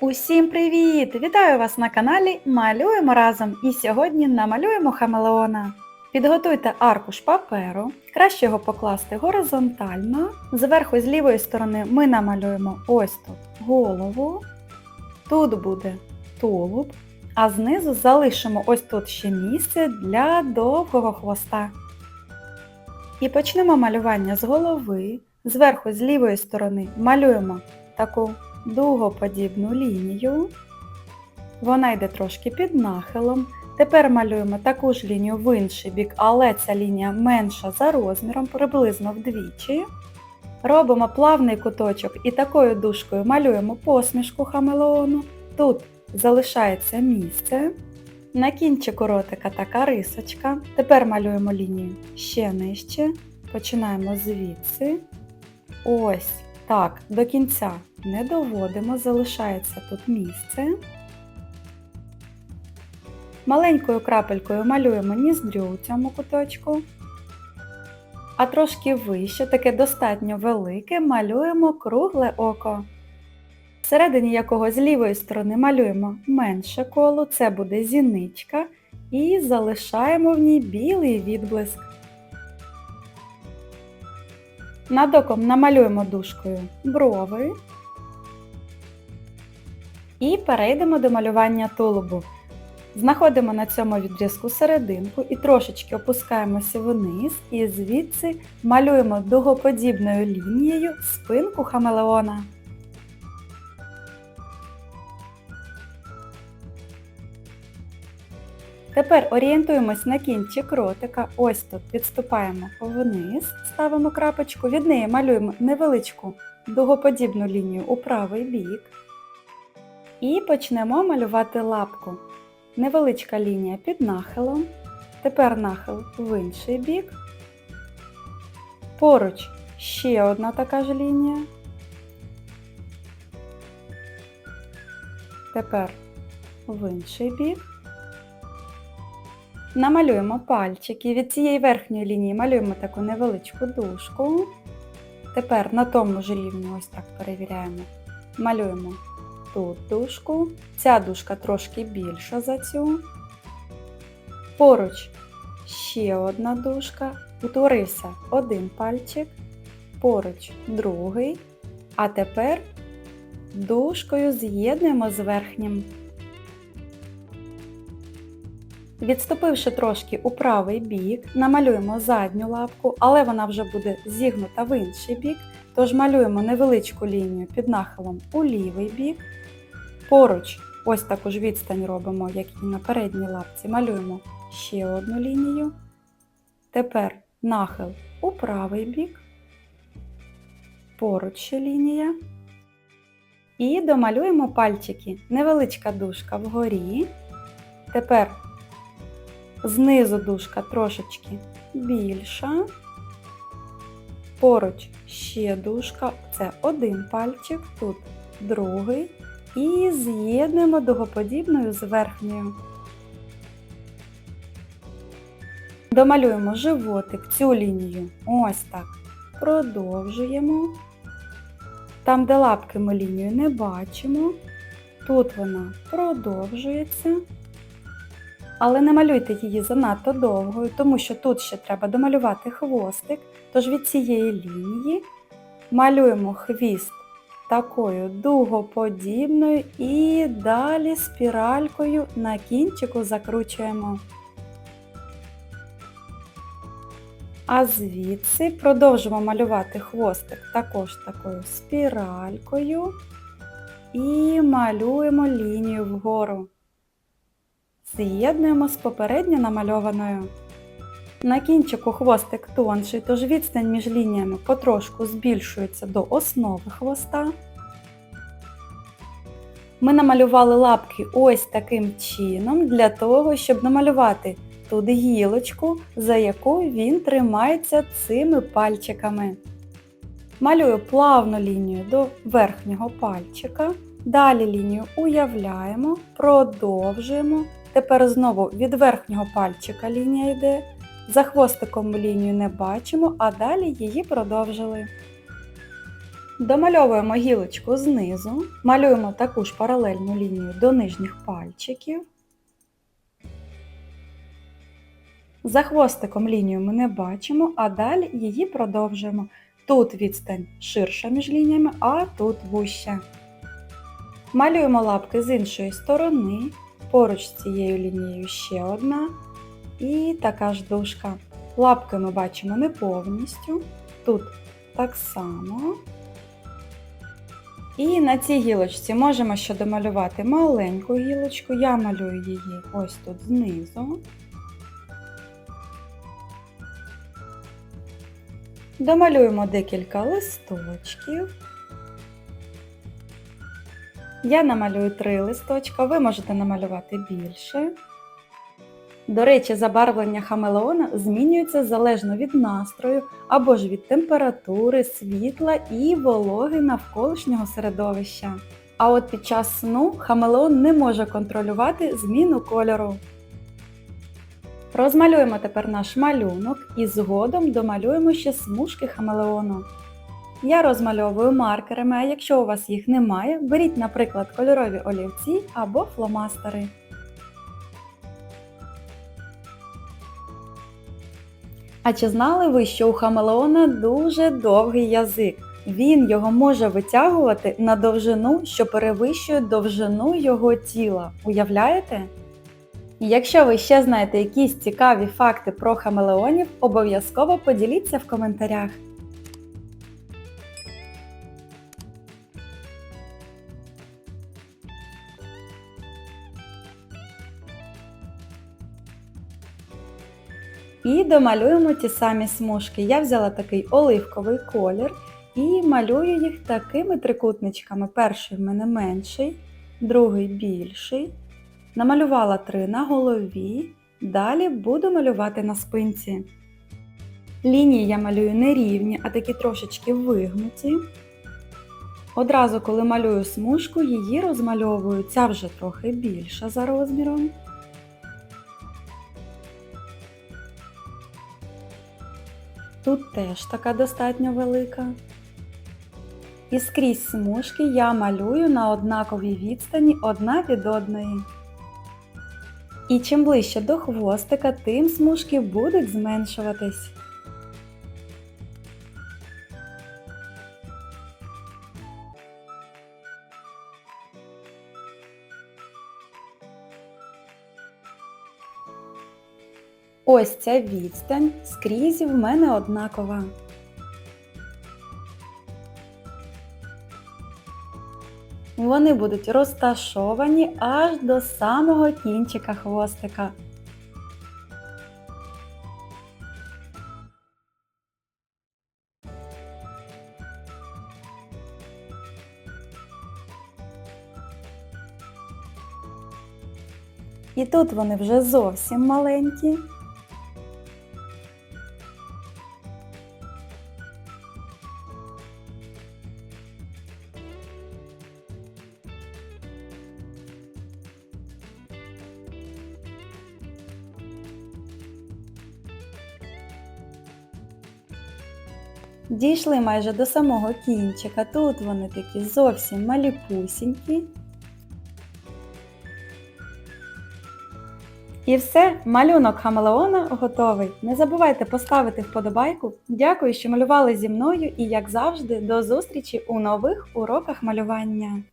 Усім привіт! Вітаю вас на каналі Малюємо разом і сьогодні намалюємо хамелеона. Підготуйте аркуш паперу, краще його покласти горизонтально. Зверху з лівої сторони ми намалюємо ось тут голову, тут буде тулуб, а знизу залишимо ось тут ще місце для довгого хвоста. І почнемо малювання з голови. Зверху з лівої сторони малюємо таку дугоподібну лінію. Вона йде трошки під нахилом. Тепер малюємо таку ж лінію в інший бік, але ця лінія менша за розміром, приблизно вдвічі. Робимо плавний куточок і такою дужкою малюємо посмішку хамелеону. Тут залишається місце. На кінчику ротика така рисочка. Тепер малюємо лінію ще нижче. Починаємо звідси. Ось так, до кінця не доводимо, залишається тут місце. Маленькою крапелькою малюємо ніздрю у цьому куточку. А трошки вище, таке достатньо велике, малюємо кругле око. Всередині якого з лівої сторони малюємо менше коло, це буде зіничка, і залишаємо в ній білий відблиск. Над оком намалюємо дужкою брови. І перейдемо до малювання тулубу. Знаходимо на цьому відрізку серединку і трошечки опускаємося вниз і звідси малюємо дугоподібною лінією спинку хамелеона. Тепер орієнтуємось на кінчик ротика. Ось тут відступаємо вниз, ставимо крапочку, від неї малюємо невеличку дугоподібну лінію у правий бік. І почнемо малювати лапку. Невеличка лінія під нахилом. Тепер нахил в інший бік. Поруч ще одна така ж лінія. Тепер в інший бік. Намалюємо пальчики. Від цієї верхньої лінії малюємо таку невеличку дужку. Тепер на тому ж рівні ось так перевіряємо. Малюємо тут дужку. Ця дужка трошки більша за цю. Поруч ще одна дужка. Утворився один пальчик, поруч другий. А тепер дужкою з'єднуємо з верхнім. Відступивши трошки у правий бік, намалюємо задню лапку, але вона вже буде зігнута в інший бік, тож малюємо невеличку лінію під нахилом у лівий бік. Поруч, ось таку ж відстань робимо, як і на передній лапці, малюємо ще одну лінію. Тепер нахил у правий бік, поруч ще лінія. І домалюємо пальчики. Невеличка дужка вгорі. Тепер Знизу дужка трошечки більша. Поруч ще дужка, це один пальчик, тут другий. І з'єднуємо дугоподібною з верхньою. Домалюємо животик, цю лінію. Ось так. Продовжуємо. Там, де лапки ми лінію не бачимо. Тут вона продовжується. Але не малюйте її занадто довгою, тому що тут ще треба домалювати хвостик. Тож від цієї лінії малюємо хвіст такою дугоподібною і далі спіралькою на кінчику закручуємо. А звідси продовжимо малювати хвостик також такою спіралькою і малюємо лінію вгору з'єднуємо з попередньо намальованою. На кінчику хвостик тонший, тож відстань між лініями потрошку збільшується до основи хвоста. Ми намалювали лапки ось таким чином, для того, щоб намалювати тут гілочку, за яку він тримається цими пальчиками. Малюю плавну лінію до верхнього пальчика. Далі лінію уявляємо, продовжуємо Тепер знову від верхнього пальчика лінія йде. За хвостиком лінію не бачимо, а далі її продовжили. Домальовуємо гілочку знизу, малюємо таку ж паралельну лінію до нижніх пальчиків. За хвостиком лінію ми не бачимо, а далі її продовжуємо. Тут відстань ширша між лініями, а тут вуща. Малюємо лапки з іншої сторони, поруч з цією лінією ще одна. І така ж дужка. Лапки ми бачимо не повністю. Тут так само. І на цій гілочці можемо ще домалювати маленьку гілочку. Я малюю її ось тут знизу. Домалюємо декілька листочків. Я намалюю три листочка, ви можете намалювати більше. До речі, забарвлення хамелеона змінюється залежно від настрою або ж від температури, світла і вологи навколишнього середовища. А от під час сну хамелеон не може контролювати зміну кольору. Розмалюємо тепер наш малюнок і згодом домалюємо ще смужки хамелеону. Я розмальовую маркерами, а якщо у вас їх немає, беріть, наприклад, кольорові олівці або фломастери. А чи знали ви, що у хамелеона дуже довгий язик? Він його може витягувати на довжину, що перевищує довжину його тіла. Уявляєте? Якщо ви ще знаєте якісь цікаві факти про хамелеонів, обов'язково поділіться в коментарях. І домалюємо ті самі смужки. Я взяла такий оливковий колір і малюю їх такими трикутничками. Перший в мене менший, другий більший. Намалювала три на голові, далі буду малювати на спинці. Лінії я малюю не рівні, а такі трошечки вигнуті. Одразу, коли малюю смужку, її розмальовую, ця вже трохи більша за розміром. Тут теж така достатньо велика. І скрізь смужки я малюю на однаковій відстані одна від одної. І чим ближче до хвостика, тим смужки будуть зменшуватись. Ось ця відстань скрізь в мене однакова. Вони будуть розташовані аж до самого кінчика хвостика. І тут вони вже зовсім маленькі. Дійшли майже до самого кінчика. Тут вони такі зовсім маліпусінькі. І все, малюнок Хамелеона готовий. Не забувайте поставити вподобайку. Дякую, що малювали зі мною і, як завжди, до зустрічі у нових уроках малювання.